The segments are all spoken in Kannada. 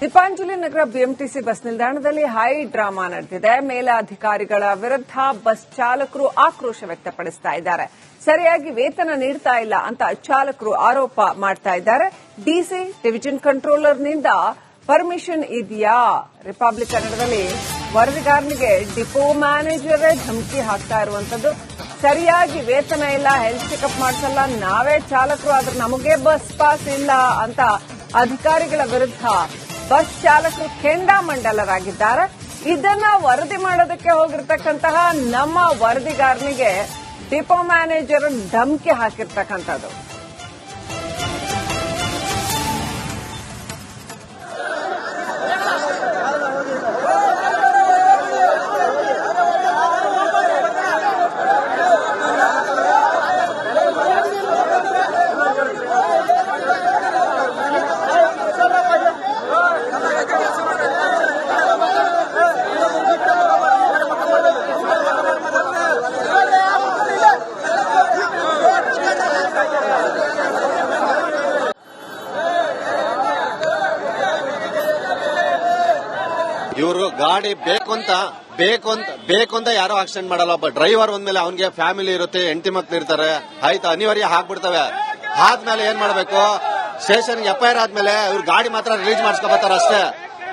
ದೀಪಾಂಜಲಿ ನಗರ ಬಿಎಂಟಿಸಿ ಬಸ್ ನಿಲ್ದಾಣದಲ್ಲಿ ಹೈ ಡ್ರಾಮಾ ನಡೆದಿದೆ. ಮೇಲಾಧಿಕಾರಿಗಳ ವಿರುದ್ಧ ಬಸ್ ಚಾಲಕರು ಆಕ್ರೋಶ ವ್ಯಕ್ತಪಡಿಸ್ತಾ ಇದ್ದಾರೆ. ಸರಿಯಾಗಿ ವೇತನ ನೀಡ್ತಾ ಇಲ್ಲ ಅಂತ ಚಾಲಕರು ಆರೋಪ ಮಾಡ್ತಾ ಇದ್ದಾರೆ. ಡಿಸಿ ಡಿವಿಷನ್ ಕಂಟ್ರೋಲರ್ನಿಂದ ಪರ್ಮಿಷನ್ ಇದೆಯಾ? ರಿಪಬ್ಲಿಕ್ ಕನ್ನಡದಲ್ಲಿ ವರದಿಗಾರನಿಗೆ ಡಿಪೋ ಮ್ಯಾನೇಜರ್ ಧಮಕಿ ಹಾಕ್ತಾ ಇರುವಂತದ್ದು. ಸರಿಯಾಗಿ ವೇತನ ಇಲ್ಲ ಹೆಲ್ತ್ ಚೆಕಪ್ ಮಾಡಿಸಲ್ಲ, ನಾವೇ ಚಾಲಕರು ಆದ್ರೆ ನಮಗೆ ಬಸ್ ಪಾಸ್ ಇಲ್ಲ ಅಂತ ಅಧಿಕಾರಿಗಳ ವಿರುದ್ಧ ಬಸ್ ಚಾಲಕರು ಕೆಂಡಾಮಂಡಲರಾಗಿದ್ದಾರೆ ಇದನ್ನ ವರದಿ ಮಾಡೋದಕ್ಕೆ ಹೋಗಿರ್ತಕ್ಕಂತಹ ನಮ್ಮ ವರದಿಗಾರನಿಗೆ ಡಿಪೋ ಮ್ಯಾನೇಜರ್ ಧಮಕಿ ಹಾಕಿರ್ತಕ್ಕಂಥದ್ದು. ಇವರು ಗಾಡಿ ಬೇಕು ಅಂತ ಬೇಕು ಅಂತ ಬೇಕು ಅಂತ ಯಾರು ಆಕ್ಸಿಡೆಂಟ್ ಮಾಡಲ್ಲ. ಒಬ್ಬ ಡ್ರೈವರ್ ಒಂದ್ಮೇಲೆ ಅವನಿಗೆ ಫ್ಯಾಮಿಲಿ ಇರುತ್ತೆ, ಹೆಂಡತಿ ಮಕ್ಳು ಇರ್ತಾರೆ. ಆಯ್ತು, ಅನಿವಾರ್ಯ ಹಾಕ್ಬಿಡ್ತವೆ ಆದ್ಮೇಲೆ ಏನ್ ಮಾಡ್ಬೇಕು? ಸ್ಟೇಷನ್ ಎಫ್ ಐ ಆರ್ ಆದ್ಮೇಲೆ ಇವ್ರು ಗಾಡಿ ಮಾತ್ರ ರಿಲೀಸ್ ಮಾಡ್ಸ್ಕೊಬತ್ತಾರ ಅಷ್ಟೇ.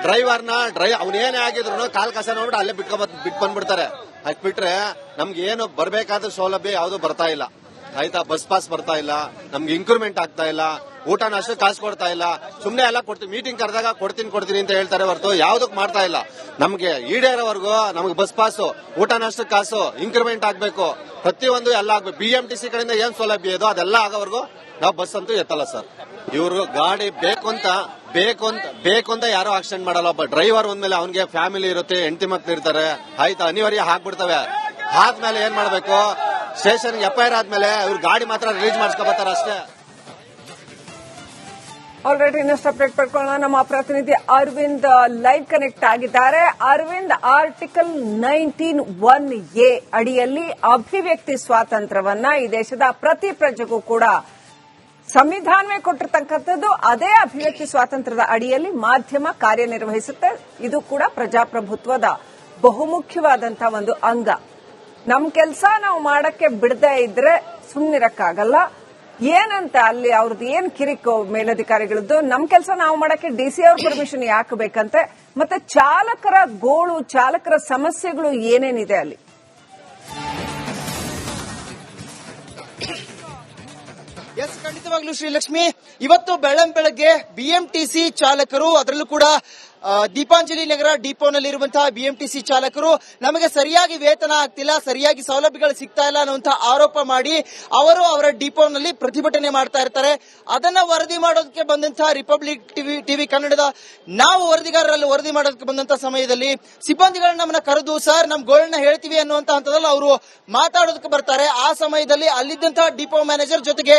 ಡ್ರೈವರ್ನ ಡ್ರೈ ಅವ್ನೇನೇ ಆಗಿದ್ರು ಕಾಲ್ ಕಸ ನೋಡ್ಬಿಟ್ಟು ಅಲ್ಲೇ ಬಿಟ್ಕೊ ಬಿಟ್ಟು ಬಂದ್ಬಿಡ್ತಾರೆ ಅದ್ ಬಿಟ್ರೆ ನಮ್ಗೆ ಏನು ಬರ್ಬೇಕಾದ ಸೌಲಭ್ಯ ಯಾವುದು ಬರ್ತಾ ಇಲ್ಲ. ಆಯ್ತಾ ಬಸ್ ಪಾಸ್ ಬರ್ತಾ ಇಲ್ಲ, ನಮ್ಗೆ ಇನ್ಕ್ರಿಮೆಂಟ್ ಆಗ್ತಾ ಇಲ್ಲ, ಊಟ ಕಾಸು ಕೊಡ್ತಾ ಇಲ್ಲ, ಸುಮ್ನೆ ಎಲ್ಲ ಕೊಡ್ತೀವಿ ಮೀಟಿಂಗ್ ಕರೆದಾಗ ಕೊಡ್ತೀನಿ ಕೊಡ್ತೀನಿ ಅಂತ ಹೇಳ್ತಾರೆ ಹೊರತು ಯಾವ್ದಕ್ ಮಾಡ್ತಾ ಇಲ್ಲ. ನಮ್ಗೆ ಈಡೇರೋವರೆಗೂ ನಮ್ಗೆ ಬಸ್ ಪಾಸು, ಊಟ ಕಾಸು ಇಂಕ್ರಿಮೆಂಟ್ ಆಗ್ಬೇಕು. ಪ್ರತಿಯೊಂದು ಎಲ್ಲ ಆಗ್ಬೇಕು. ಬಿ ಟಿ ಸಿ ಕಡೆಯಿಂದ ಏನ್ ಸೌಲಭ್ಯ ಇದೋ? ಅದೆಲ್ಲ ಆಗೋವರೆಗೂ ನಾವು ಬಸ್ ಅಂತೂ ಎತ್ತಲ್ಲ ಸರ್. ಇವ್ರಿಗೂ ಗಾಡಿ ಬೇಕು ಅಂತ ಬೇಕು ಅಂತ ಬೇಕು ಅಂತ ಯಾರು ಆಕ್ಸಿಡೆಂಟ್ ಮಾಡಲ್ಲ ಒಬ್ಬ ಡ್ರೈವರ್ ಒಂದ್ಮೇಲೆ ಅವನಿಗೆ ಫ್ಯಾಮಿಲಿ ಇರುತ್ತೆ, ಹೆಂಡತಿ ಮಕ್ಳು ಇರ್ತಾರೆ, ಆಯ್ತಾ? ಅನಿವಾರ್ಯ ಹಾಕ್ಬಿಡ್ತವೆ ಆದ್ಮೇಲೆ ಏನ್ ಮಾಡ್ಬೇಕು? ಸ್ಟೇಷನ್ ಎಫ್ ಐ ಆರ್ ಆದ್ಮೇಲೆ ಇವ್ರು ಗಾಡಿ ಮಾತ್ರ ರಿಲೀಸ್ ಮಾಡಿಸ್ಕೊಬತ್ತಾರ ಅಷ್ಟೇ. ಆಲ್ರೆಡಿ ಇನ್ನಷ್ಟು ಅಪ್ಡೇಟ್ ಪಡ್ಕೊಳ್ಳೋಣ. ನಮ್ಮ ಪ್ರತಿನಿಧಿ ಅರವಿಂದ್ ಲೈವ್ ಕನೆಕ್ಟ್ ಆಗಿದ್ದಾರೆ. Aravind article nineteen one A ಅಡಿಯಲ್ಲಿ ಅಭಿವ್ಯಕ್ತಿ ಸ್ವಾತಂತ್ರ್ಯವನ್ನ ಈ ದೇಶದ ಪ್ರತಿ ಪ್ರಜೆಗೂ ಕೂಡ ಸಂವಿಧಾನವೇ ಕೊಟ್ಟಿರ್ತಕ್ಕಂಥದ್ದು, ಅದೇ ಅಭಿವ್ಯಕ್ತಿ ಸ್ವಾತಂತ್ರ್ಯದ ಅಡಿಯಲ್ಲಿ ಮಾಧ್ಯಮ ಕಾರ್ಯನಿರ್ವಹಿಸುತ್ತೆ. ಇದು ಕೂಡ ಪ್ರಜಾಪ್ರಭುತ್ವದ ಬಹುಮುಖ್ಯವಾದಂತಹ ಒಂದು ಅಂಗ. ನಮ್ ಕೆಲಸ ನಾವು ಮಾಡಕ್ಕೆ ಬಿಡದೇ ಇದ್ರೆ ಸುಮ್ನಿರಕ್ಕಾಗಲ್ಲ. ಏನಂತ ಅಲ್ಲಿ ಅವ್ರದ್ದು ಏನ್ ಕಿರಿಕು ಮೇಲಧಿಕಾರಿಗಳದ್ದು, ನಮ್ ಕೆಲಸ ನಾವು ಮಾಡಕ್ಕೆ ಡಿಸಿ ಅವ್ರ ಪರ್ಮಿಷನ್ ಯಾಕೆ ಬೇಕಂತೆ? ಮತ್ತೆ ಚಾಲಕರ ಗೋಳು, ಚಾಲಕರ ಸಮಸ್ಯೆಗಳು ಏನೇನಿದೆ ಅಲ್ಲಿ? ಖಂಡಿತವಾಗ್ಲೂ ಶ್ರೀಲಕ್ಷ್ಮಿ, ಇವತ್ತು ಬೆಳ್ಳಂ ಬೆಳಗ್ಗೆ ಬಿಎಂಟಿಸಿ ಚಾಲಕರು, ಅದರಲ್ಲೂ ಕೂಡ ದೀಪಾಂಜಲಿ ನಗರ ಡಿಪೋನಲ್ಲಿರುವಂತಹ ಬಿಎಂಟಿಸಿ ಚಾಲಕರು, ನಮಗೆ ಸರಿಯಾಗಿ ವೇತನ ಆಗ್ತಿಲ್ಲ, ಸರಿಯಾಗಿ ಸೌಲಭ್ಯಗಳು ಸಿಗ್ತಾ ಇಲ್ಲ ಅನ್ನುವಂತಹ ಆರೋಪ ಮಾಡಿ, ಅವರು ಅವರ ಡಿಪೋನಲ್ಲಿ ಪ್ರತಿಭಟನೆ ಮಾಡ್ತಾ ಇರ್ತಾರೆ. ಅದನ್ನ ವರದಿ ಮಾಡೋದಕ್ಕೆ ಬಂದಂತಹ ರಿಪಬ್ಲಿಕ್ ಟಿವಿ ಟಿವಿ ಕನ್ನಡದ, ನಾವು ವರದಿಗಾರರಲ್ಲಿ ವರದಿ ಮಾಡೋದಕ್ಕೆ ಬಂದಂತಹ ಸಮಯದಲ್ಲಿ, ಸಿಬ್ಬಂದಿಗಳನ್ನ ನಮ್ಮನ್ನ ಕರೆದು, ಸರ್, ನಮ್ ಗೋಳನ್ನ ಹೇಳ್ತೀವಿ ಅನ್ನುವಂತ ಹಂತದಲ್ಲಿ ಅವರು ಮಾತಾಡೋದಕ್ಕೆ ಬರ್ತಾರೆ. ಆ ಸಮಯದಲ್ಲಿ ಅಲ್ಲಿದ್ದಂತಹ ಡಿಪೋ ಮ್ಯಾನೇಜರ್ ಜೊತೆಗೆ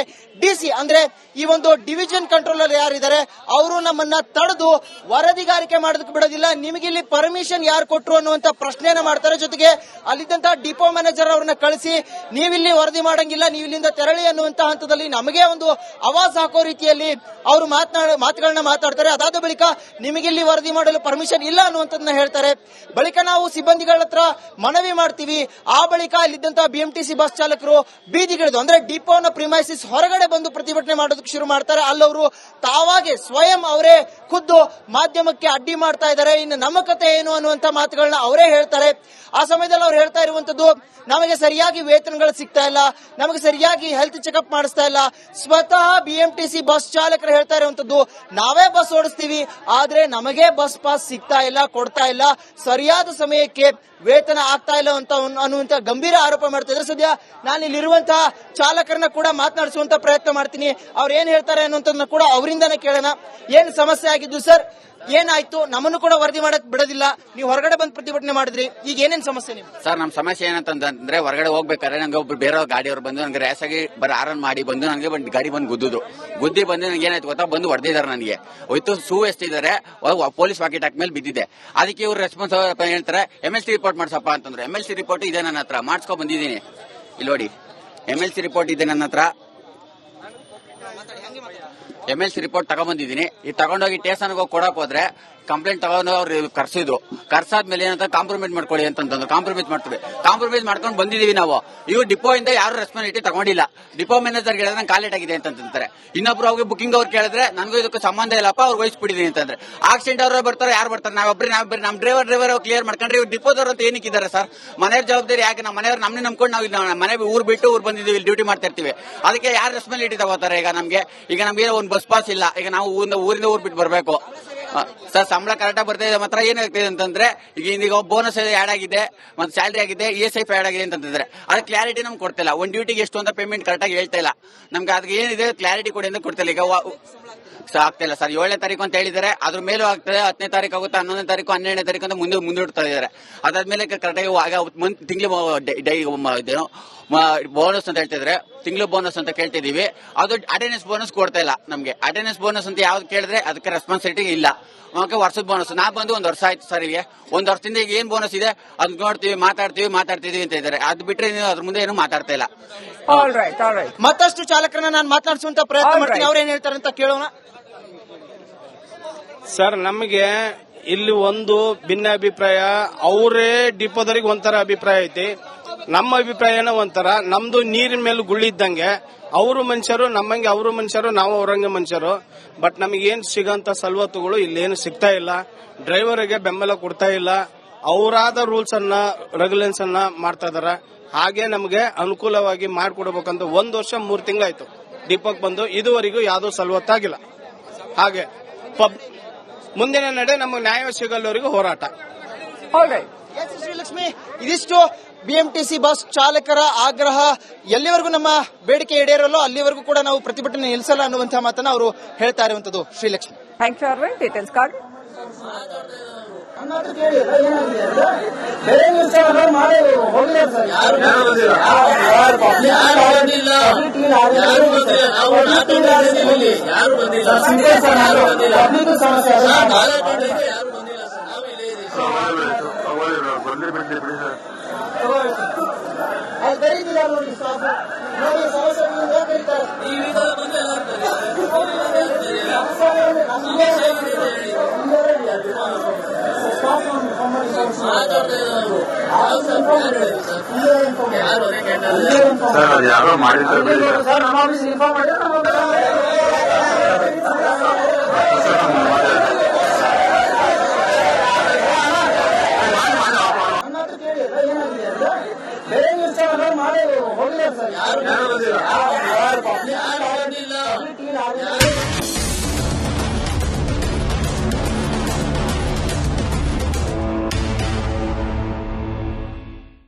ಡಿಸಿ ಅಂದ್ರೆ ಈ ಒಂದು ಡಿವಿಷನ್ ಕಂಟ್ರೋಲರ್ ಯಾರಿದ್ದಾರೆ, ಅವರು ನಮ್ಮನ್ನ ತಡೆದು ವರದಿಗಾರಿಕೆ ಮಾಡೋದಕ್ಕೆ ಬಿಡೋದಿಲ್ಲ. ನಿಮಗೆ ಇಲ್ಲಿ ಪರ್ಮಿಷನ್ ಯಾರು ಕೊಟ್ರು ಅನ್ನುವಂತ ಪ್ರಶ್ನೆಯನ್ನ ಮಾಡ್ತಾರೆ. ಜೊತೆಗೆ ಅಲ್ಲಿದ್ದಂತ ಡಿಪೋ ಮ್ಯಾನೇಜರ್ ಅವ್ರನ್ನ ಕಳಿಸಿ, ನೀವಿಲ್ಲಿ ವರದಿ ಮಾಡಂಗಿಲ್ಲ ನೀವು ಇಲ್ಲಿಂದ ತೆರಳಿ ಅನ್ನುವಂತ ಹಂತದಲ್ಲಿ ನಮಗೆ ಒಂದು ಆವಾಜ್ ಹಾಕೋ ರೀತಿಯಲ್ಲಿ ಅವರು ಮಾತನಾಡ ಮಾತುಗಳನ್ನ ಮಾತಾಡ್ತಾರೆ. ಅದಾದ ಬಳಿಕ ನಿಮಗೆ ಇಲ್ಲಿ ವರದಿ ಮಾಡಲು ಪರ್ಮಿಷನ್ ಇಲ್ಲ ಅನ್ನುವಂಥದ್ದನ್ನ ಹೇಳ್ತಾರೆ. ಬಳಿಕ ನಾವು ಸಿಬ್ಬಂದಿಗಳ ಹತ್ರ ಮನವಿ ಮಾಡ್ತೀವಿ. ಆ ಬಳಿಕ ಇಲ್ಲಿದ್ದಂತಹ ಬಿಎಂಟಿಸಿ ಬಸ್ ಚಾಲಕರು ಬೀದಿಗಿಳಿದು, ಅಂದ್ರೆ ಡಿಪೋನ ಪ್ರಿಮೈಸಿಸ್ ಹೊರಗಡೆ ಬಂದು ಪ್ರತಿಭಟನೆ ಮಾಡೋದಕ್ಕೆ ಶುರು ಮಾಡ್ತಾರೆ. ಅಲ್ಲವರು ತಾವಾಗೆ ಸ್ವಯಂ ಅವರೇ ಖುದ್ದು ಮಾಧ್ಯಮಕ್ಕೆ ಅಡ್ಡಿ ಮಾಡ್ತಾ ಇದ್ದಾರೆ. ಇನ್ನು ನಮ್ಮ ಕತೆ ಏನು ಅನ್ನುವಂತ ಮಾತುಗಳನ್ನ ಅವರೇ ಹೇಳ್ತಾರೆ. ಆ ಸಮಯದಲ್ಲಿ ಅವ್ರು ಹೇಳ್ತಾ ಇರುವಂತದ್ದು ನಮಗೆ ಸರಿಯಾಗಿ ವೇತನಗಳು ಸಿಗ್ತಾ ಇಲ್ಲ, ನಮಗೆ ಸರಿಯಾಗಿ ಹೆಲ್ತ್ ಚೆಕಪ್ ಮಾಡಿಸ್ತಾ ಇಲ್ಲ. ಸ್ವತಃ ಬಿಎಂಟಿಸಿ ಬಸ್ ಚಾಲಕರು ಹೇಳ್ತಾ ಇರುವಂತದ್ದು ನಾವೇ ಬಸ್ ಓಡಿಸ್ತೀವಿ, ಆದ್ರೆ ನಮಗೆ ಬಸ್ ಪಾಸ್ ಸಿಗ್ತಾ ಇಲ್ಲ, ಕೊಡ್ತಾ ಇಲ್ಲ. ಸರಿಯಾದ ಸಮಯಕ್ಕೆ ವೇತನ ಆಗ್ತಾ ಇಲ್ಲ ಅಂತ ಅನ್- ಅನ್ನುವಂತ ಗಂಭೀರ ಆರೋಪ ಮಾಡ್ತಾ ಇದ್ರೆ ಸದ್ಯ ನಾನು ಇಲ್ಲಿರುವಂತಹ ಚಾಲಕರನ್ನ ಕೂಡ ಮಾತನಾಡಿಸುವಂತ ಪ್ರಯತ್ನ ಮಾಡ್ತೀನಿ. ಅವ್ರು ಏನ್ ಹೇಳ್ತಾರೆ ಅನ್ನೋದನ್ನ ಕೂಡ ಅವರಿಂದಾನೇ ಕೇಳೋಣ. ಏನ್ ಸಮಸ್ಯೆ ಆಗಿದ್ದು ಸರ್? ಏನಾಯ್ತು? ನಮ್ಮನ್ನು ಕೂಡ ವರದಿ ಮಾಡಕ್ ಬಿಡೋದಿಲ್ಲ. ನೀವು ಹೊರಗಡೆ ಬಂದು ಪ್ರತಿಭಟನೆ ಮಾಡಿದ್ರಿ. ಈಗ ಏನೇನ್ ಸಮಸ್ಯೆ ನೀವು ಸರ್, ನಮ್ ಸಮಸ್ಯೆ ಏನಂತಂದ್ರೆ ಹೊರಗಡೆ ಹೋಗ್ಬೇಕಾದ್ರೆ ನಂಗೆ ಒಬ್ರು ಬೇರೆ ಗಾಡಿಯವ್ರು ಬಂದು ನಂಗೆ ರ್ಯಾಸಾಗಿ ಬರ ಆರನ್ ಮಾಡಿ ಬಂದು ನನಗೆ ಬಂದು ಗಾಡಿ ಬಂದು ಗುದ್ದುದು. ಗುದ್ದಿ ಬಂದು ನಂಗೆ ಏನಾಯ್ತು ಗೊತ್ತಾ? ಬಂದು ಹೊಡೆದಿದ್ದಾರೆ ನನಗೆ. ಹೋಯ್ತು, ಸೂ ಎಷ್ಟಿದ್ದಾರೆ? ಪೊಲೀಸ್ ಪಾಕೆಟ್ ಹಾಕ್ಮೇಲೆ ಬಿದ್ದಿದೆ. ಅದಕ್ಕೆ ಇವ್ರು ರೆಸ್ಪಾನ್ಸ್ ಹೇಳ್ತಾರೆ ಎಂ ಎಲ್ ಸಿ ರಿಪೋರ್ಟ್ ಮಾಡ್ಸಪ್ಪ ಅಂತಂದ್ರೆ. ಎಂ ಎಲ್ ಸಿ ರಿಪೋರ್ಟ್ ಇದೆ ನನ್ನ ಹತ್ರ. ಮಾಡ್ಸ್ಕೊಂಡ್ ಬಂದಿದ್ದೀನಿ. ಇಲ್ಲಿ ನೋಡಿ. ಎಂ ಎಲ್ ಸಿ ರಿಪೋರ್ಟ್ ಇದೆ ನನ್ನ ಹತ್ರ. ಎಂ ಎಲ್ ಸಿ ರಿಪೋರ್ಟ್ ತಗೊಂಡ್ಬಂದಿದ್ದೀನಿ. ಈ ತಗೊಂಡೋಗಿ ಟೇಸನ್ಗೆ ಹೋಗಿ ಕೊಡಕ್ ಹೋದ್ರೆ ಕಂಪ್ಲೇಂಟ್ ತಗೊಂಡು ಅವ್ರು ಕರ್ಸಿದ್ರು. ಕರ್ಸಾದ್ಮೇಲೆ ಏನಂತ ಕಾಂಪ್ರಮೈಸ್ ಮಾಡ್ಕೊಳ್ಳಿ ಅಂತಂದ್ರು ಕಾಂಪ್ರಮೈಸ್ ಮಾಡ್ತೀವಿ ಕಾಂಪ್ರಮೈಸ್ ಮಾಡ್ಕೊಂಡು ಬಂದಿದೀವಿ ನಾವು. ಇವ್ರು ಡಿಪೋ ಇಂದ ಯಾರು ರೆಸ್ಪಾನ್ಸಿಬಿಲಿಟಿ ತಗೊಂಡಿಲ್ಲ. ಡಿಪೋ ಮ್ಯಾನೇಜರ್ ಹೇಳಿದ್ರೆ ನಂಗೆ ಕಾಲೇಟ್ ಆಗಿದೆ ಅಂತಂತಾರೆ ಇನ್ನೊಬ್ರು ಅವ್ರಿಗೆ ಬುಕಿಂಗ್ ಅವ್ರು ಕೇಳಿದ್ರೆ ನನಗೂ ಇದಕ್ಕೆ ಸಂಬಂಧ ಇಲ್ಲಪ್ಪ, ಅವ್ರು ವಹಿಸ್ಬಿಟ್ಟಿದೀನಿ ಅಂತಂದ್ರೆ ಆಕ್ಸಿಡೆಂಟ್ ಅವ್ರ ಬರ್ತಾರೆ, ಯಾರು ಬರ್ತಾರೆ? ನಾವೊಬ್ರಿ ನಾವು ನಮ್ಮ ಡ್ರೈವರ್ ಡ್ರೈವರ್ ಕ್ಲಿಯರ್ ಮಾಡ್ಕೊಂಡ್ರೆ ಇವ್ರು ಡಿಪೋದವ್ರು ಅಂತ ಏನಕ್ಕಿದ್ದಾರೆ ಸರ್? ಮನೆಯವ್ರ ಜವಾಬ್ದಾರಿ ಯಾಕೆ? ನಮ್ಮ ಮನೆಯವ್ರು ನಮ್ಮನ್ನ ನಂಬ್ಕೊಂಡು ನಾವು ಮನೆ ಊರ್ ಬಿಟ್ಟು ಊರ್ ಬಂದಿದ್ದೀವಿ ಡ್ಯೂಟಿ ಮಾಡ್ತಾ ಇರ್ತೀವಿ. ಅದಕ್ಕೆ ಯಾರು ರೆಸ್ಪಾನ್ಸಿಬಿಲಿಟಿ ತಗೋತಾರೆ ಈಗ ನಮಗೆ? ಈಗ ನಮ್ಗೆ ಒಂದು ಬಸ್ ಪಾಸ್ ಇಲ್ಲ. ಈಗ ನಾವು ಊರಿಂದ ಊರಿಂದ ಊರ್ ಬಿಟ್ಟು ಬರಬೇಕು. ಸರ್ ಸಂಬಳ ಕರೆಕ್ಟಾಗಿ ಬರ್ತಾ ಇದೆ. ಮಾತ್ರ ಏನಾಗ್ತಿದೆ ಅಂತಂದ್ರೆ ಈಗ ಈಗ ಬೋನಸ್ ಆಡ್ ಆಗಿದೆ ಮತ್ತೆ ಸ್ಯಾಲರಿ ಆಗಿದೆ ಇ ಎಸ್ ಐ ಆಡ್ ಆಗಿದೆ ಅಂತಂದ್ರೆ ಅದು ಕ್ಲಾರಿಟಿ ನಮ್ಗೆ ಕೊಡ್ತಿಲ್ಲ ಒಂದ್ ಡ್ಯೂಟಿಗೆ ಎಷ್ಟು ಅಂತ ಪೇಮೆಂಟ್ ಕರೆಕ್ಟಾಗಿ ಹೇಳ್ತಾ ಇಲ್ಲ. ನಮ್ಗೆ ಅದಕ್ಕೆ ಏನಿದೆ ಕ್ಲಾರಿಟಿ ಕೊಡಿ ಅಂತ ಕೊಡ್ತಿಲ್ಲ ಈಗ ಸರ್, ಆಗ್ತಿಲ್ಲ ಸರ್. ಏಳನೇ ತಾರೀಕು ಅಂತ ಹೇಳಿದ್ದಾರೆ. ಅದ್ರ ಮೇಲೂ ಆಗ್ತದೆ ಹತ್ತನೇ ತಾರೀಕು ಆಗುತ್ತೆ ಹನ್ನೊಂದನೇ ತಾರೀಕು ಹನ್ನೆರಡನೇ ತಾರೀಕು ಅಂತ ಮುಂದೆ ಮುಂದೂಡ್ತಾ ಇದ್ದಾರೆ. ಅದಾದ್ಮೇಲೆ ಕರೆಕ್ಟಾಗಿ ಮಂತ್ ತಿಂಗಳು ಬೋನಸ್ ಅಂತ ಹೇಳ್ತಿದ್ರೆ ತಿಂಗಳು ಬೋನಸ್ ಅಂತ ಕೇಳ್ತಿದೀವಿ ಅದು ಅಟೆಂಡೆನ್ಸ್ ಬೋನಸ್ ಕೊಡ್ತಾ ಇಲ್ಲ ನಮ್ಗೆ. ಅಟೆಂಡೆನ್ಸ್ ಬೋನಸ್ ಅಂತ ಯಾವ್ದು ಕೇಳಿದ್ರೆ ಅದಕ್ಕೆ ರೆಸ್ಪಾನ್ಸಿಬಿಲಿಟಿ ಇಲ್ಲ. ನಮಗೆ ವರ್ಷದ ಬೋನಸ್ ನಾ ಬಂದು ಒಂದ್ ವರ್ಷ ಆಯ್ತು ಸರ್ ಇವೆ ಒಂದ್ ವರ್ಷದಿಂದ ಈಗ ಏನ್ ಬೋನಸ್ ಇದೆ? ಅದ್ ನೋಡ್ತೀವಿ ಮಾತಾಡ್ತೀವಿ ಮಾತಾಡ್ತಿದೀವಿ ಅಂತ ಇದ್ದಾರೆ. ಅದ್ ಬಿಟ್ರೆ ನೀವು ಅದ್ರ ಮುಂದೆ ಏನು ಮಾತಾಡ್ತಾ ಇಲ್ಲ. ಮತ್ತಷ್ಟು ಚಾಲಕರನ್ನ ನಾನು ಮಾತನಾಡಿಸುವಂತ ಪ್ರಯತ್ನ ಮಾಡ್ತೀನಿ. ಅವ್ರ ಏನ್ ಹೇಳ್ತಾರೆ ಅಂತ ಕೇಳೋಣ. ಸರ್ ನಮಗೆ ಇಲ್ಲಿ ಒಂದು ಭಿನ್ನಾಭಿಪ್ರಾಯ. ಅವರೇ ಡಿಪೋದವರಿಗೆ ಒಂಥರ ಅಭಿಪ್ರಾಯ ಐತಿ. ನಮ್ಮ ಅಭಿಪ್ರಾಯನ ಒಂಥರ, ನಮ್ದು ನೀರಿನ ಮೇಲೆ ಗುಳ್ಳಿದ್ದಂಗೆ ಅವರು ಮನುಷ್ಯರು, ನಮ್ಮಂಗೆ ಅವರು ಮನುಷ್ಯರು, ನಾವು ಅವರಂಗೆ ಮನುಷ್ಯರು. ಬಟ್ ನಮಗೇನು ಸಿಗಂತ ಸವಲತ್ತುಗಳು ಇಲ್ಲೇನು ಸಿಗ್ತಾ ಇಲ್ಲ. ಡ್ರೈವರ್ಗೆ ಬೆಂಬಲ ಕೊಡ್ತಾ ಇಲ್ಲ. ಅವರಾದ ರೂಲ್ಸ್ ಅನ್ನ ರೆಗ್ಯುಲೇಷನ್ಸ್ ಅನ್ನ ಮಾಡ್ತಾ ಇದಾರೆ. ಹಾಗೆ ನಮಗೆ ಅನುಕೂಲವಾಗಿ ಮಾಡಿಕೊಡ್ಬೇಕಂತ ಒಂದು ವರ್ಷ ಮೂರು ತಿಂಗಳಾಯ್ತು. ದೀಪಕ್ ಬಂದು ಇದುವರೆಗೂ ಯಾವುದೂ ಸಲವತ್ತಾಗಿಲ್ಲ. ಹಾಗೆ, ಪಬ್ ಮುಂದಿನ ನಡೆ ನಮಗೆ ನ್ಯಾಯ ಸಿಗಲ್ಲವರಿಗೂ ಹೋರಾಟ. ಎಸ್ ಶ್ರೀಲಕ್ಷ್ಮಿ ಇದಿಷ್ಟು ಬಿಎಂಟಿಸಿ ಬಸ್ ಚಾಲಕರ ಆಗ್ರಹ ಎಲ್ಲಿವರೆಗೂ ನಮ್ಮ ಬೇಡಿಕೆ ಈಡೇರಲ್ಲೋ ಅಲ್ಲಿವರೆಗೂ ಕೂಡ ನಾವು ಪ್ರತಿಭಟನೆ ನಿಲ್ಲಿಸಲ್ಲ ಅನ್ನುವಂತಹ ಮಾತನ್ನ ಅವರು ಹೇಳ್ತಾ ಇರುವಂತದ್ದು Sreelakshmi thank you Aravind details card very big depression. I was very glad when you saw that. Now you saw something that very tough. TV तो मुझे लग रहा है. हम सारे हम सारे हम सारे यार. Stop on somebody. आज और दे दो. आज सबको दे दो. यार और क्या कर रहे हो? सर यार मारे सर. सर हमारी सिफा मटे ना. ಯಾರು ಹೊಡಿಲ್ಲ ಸರ್ ಯಾರು ಯಾರು ಪಬ್ಲಿಕ್ ಯಾರು ಹೊರಡಿಲ್ಲ